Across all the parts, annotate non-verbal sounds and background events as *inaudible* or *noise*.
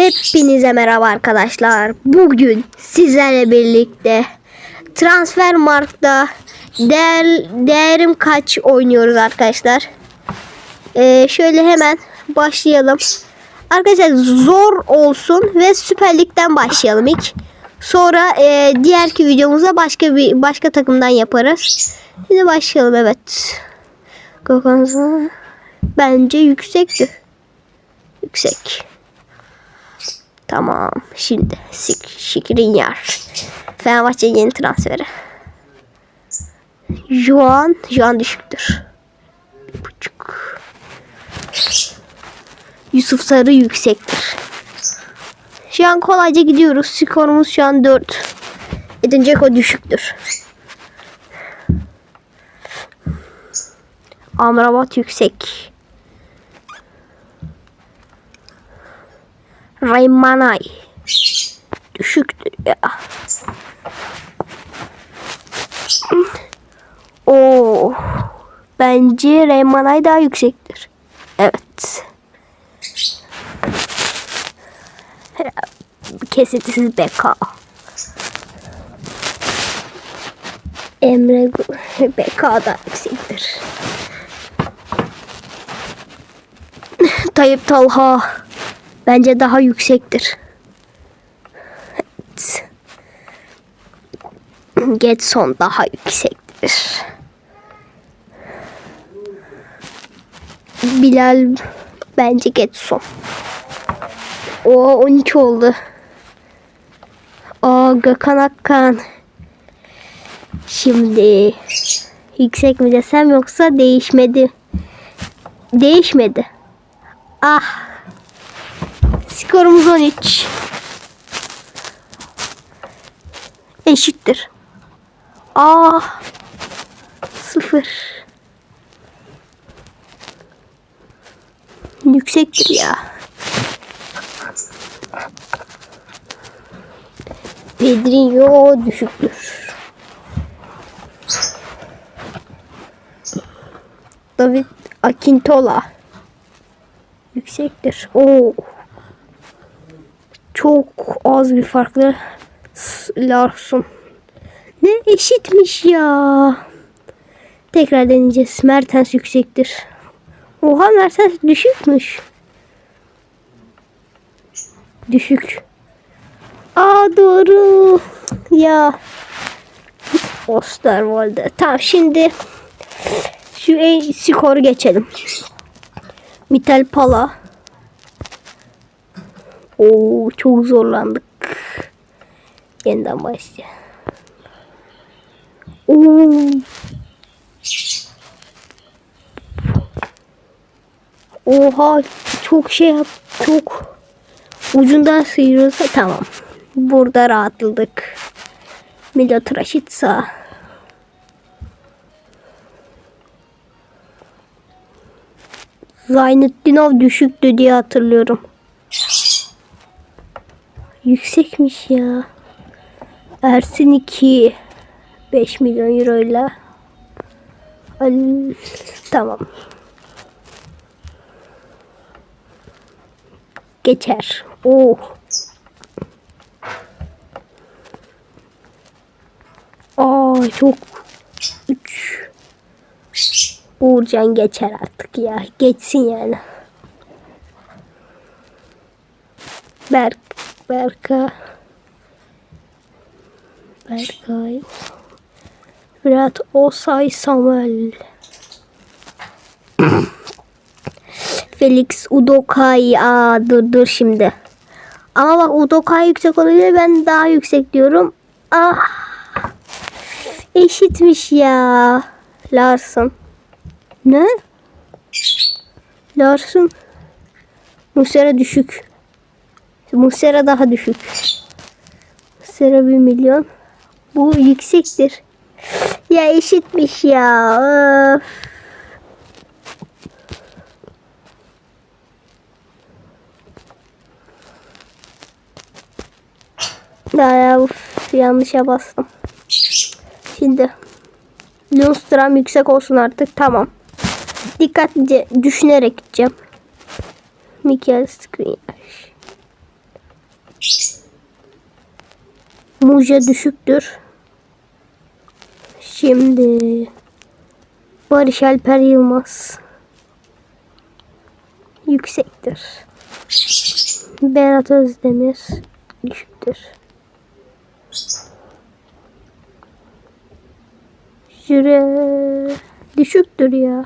Hepinize merhaba arkadaşlar. Bugün sizlerle birlikte Transfermarkt'ta değer, değerim kaç oynuyoruz arkadaşlar. Ee, şöyle hemen başlayalım. Arkadaşlar zor olsun ve Süper Lig'den başlayalım ilk. Sonra e, diğerki videomuza başka bir başka takımdan yaparız. Şimdi başlayalım evet. Gökhan bence yüksekti. Yüksek. Tamam. Şimdi Sik Şikrinyar. Fenerbahçe yeni transferi. Juan. Juan düşüktür. Buçuk. Yusuf Sarı yüksektir. Şu an kolayca gidiyoruz. Skorumuz şu an 4. Edin Dzeko düşüktür. Amrabat yüksek. Raymanay. Düşüktür ya. Oo. Bence Raymanay daha yüksektir. Evet. Kesintisiz beka. Emre *laughs* beka da yüksektir. Tayyip Talha bence daha yüksektir. Evet. *clears throat* Getson daha yüksektir. Bilal bence Getson. O 12 oldu. Aa Gökhan Akkan. Şimdi yüksek mi desem yoksa değişmedi. Değişmedi. Ah. Skorumuz 13. Eşittir. Ah. Sıfır. Yüksektir ya. Pedrinho düşüktür. David Akintola yüksektir. Oo. Çok az bir farklı. Larson. Ne eşitmiş ya. Tekrar deneyeceğiz. Mertens yüksektir. Oha Mertens düşükmüş. Düşük. Aa doğru. Ya. Osterwolde. Tamam şimdi şu en skoru geçelim. Mitel Pala. Oo çok zorlandık. Yeniden başlayalım. Oo. Oha çok şey yap çok ucundan sıyırıyorsa tamam. Burada rahatladık. Milot Raşitsa. Zaynettinov düşüktü diye hatırlıyorum. Yüksekmiş ya. Ersin 2 5 milyon euro ile. Al- Tamam. Geçer. Oh. Aa çok 3 Uğurcan geçer artık ya. Geçsin yani. Berk Berka Berkay Fırat Osay Samuel *coughs* Felix Udokay Aa dur dur şimdi. Ama bak Udokay yüksek olabilir. Ben daha yüksek diyorum. Ah. Eşitmiş ya. Larson. Ne? Larson. Musera düşük. Musera daha düşük. Musera 1 milyon. Bu yüksektir. Ya eşitmiş ya. Öf. Ya, ya uf, yanlışa bastım. Şimdi Lundstram yüksek olsun artık. Tamam. Dikkatlice düşünerek gideceğim. Mikael Skriniar. Muja düşüktür. Şimdi Barış Alper Yılmaz yüksektir. Berat Özdemir düşüktür. Jüre düşüktür ya.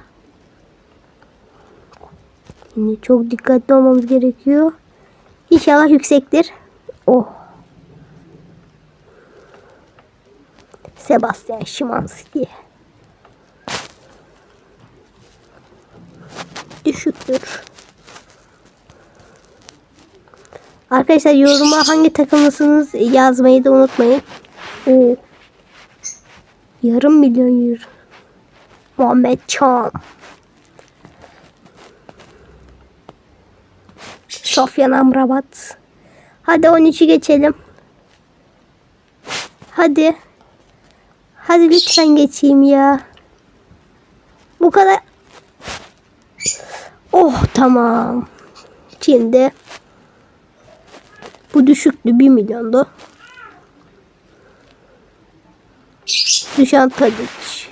Şimdi çok dikkatli olmamız gerekiyor. İnşallah yüksektir. Oh. Sebastian Szymanski. Düşüktür. Arkadaşlar yoruma hangi takımlısınız yazmayı da unutmayın. Oo. Yarım milyon euro. Muhammed Çam. Sofyan Amrabat. Hadi 13'ü geçelim. Hadi. Hadi lütfen geçeyim ya. Bu kadar. Oh tamam. Şimdi bu düşüktü 1 milyondu. Düşen Tadic.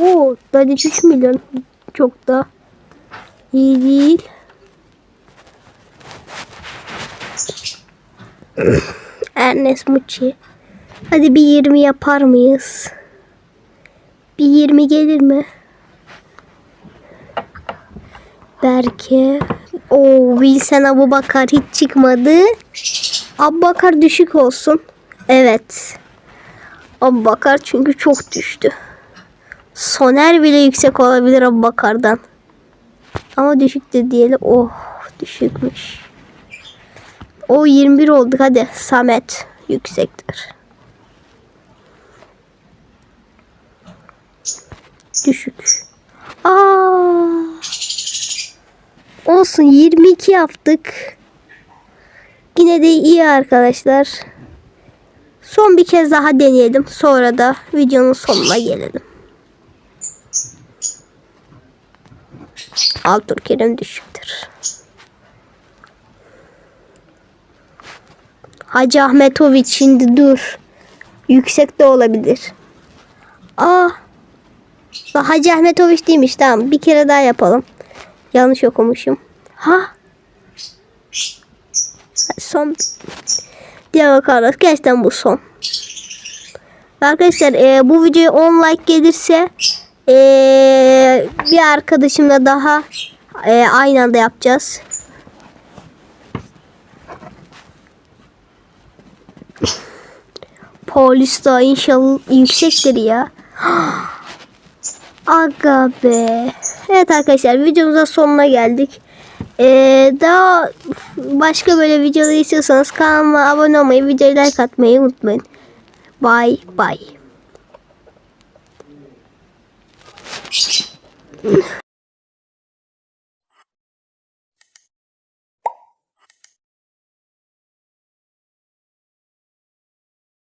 Oo Tadic 3 milyon. Çok da iyi değil. Ernest Mucci. Hadi bir 20 yapar mıyız? Bir 20 gelir mi? Berke. O Wilson Abubakar hiç çıkmadı. Abubakar düşük olsun. Evet. Abubakar çünkü çok düştü. Soner bile yüksek olabilir Abubakar'dan. Ama düşük de diyelim. Oh düşükmüş. O 21 olduk hadi. Samet yüksektir. Düşük. Aa. Olsun 22 yaptık. Yine de iyi arkadaşlar. Son bir kez daha deneyelim. Sonra da videonun sonuna gelelim. Abdülkerim düşüktür. Hacı Ahmetoviç şimdi dur. Yüksek de olabilir. Aa. Hacı Ahmetoviç değilmiş. Tamam bir kere daha yapalım. Yanlış okumuşum. Ha? Son. Diğer Carlos gerçekten bu son. Arkadaşlar e, bu videoya 10 like gelirse e, bir arkadaşımla daha e, aynı anda yapacağız. Polis da inşallah yüksektir ya. *gasps* Aga be. Evet arkadaşlar videomuzun sonuna geldik. Ee, daha başka böyle videolar istiyorsanız kanalıma abone olmayı, videoyu like atmayı unutmayın. Bye bye.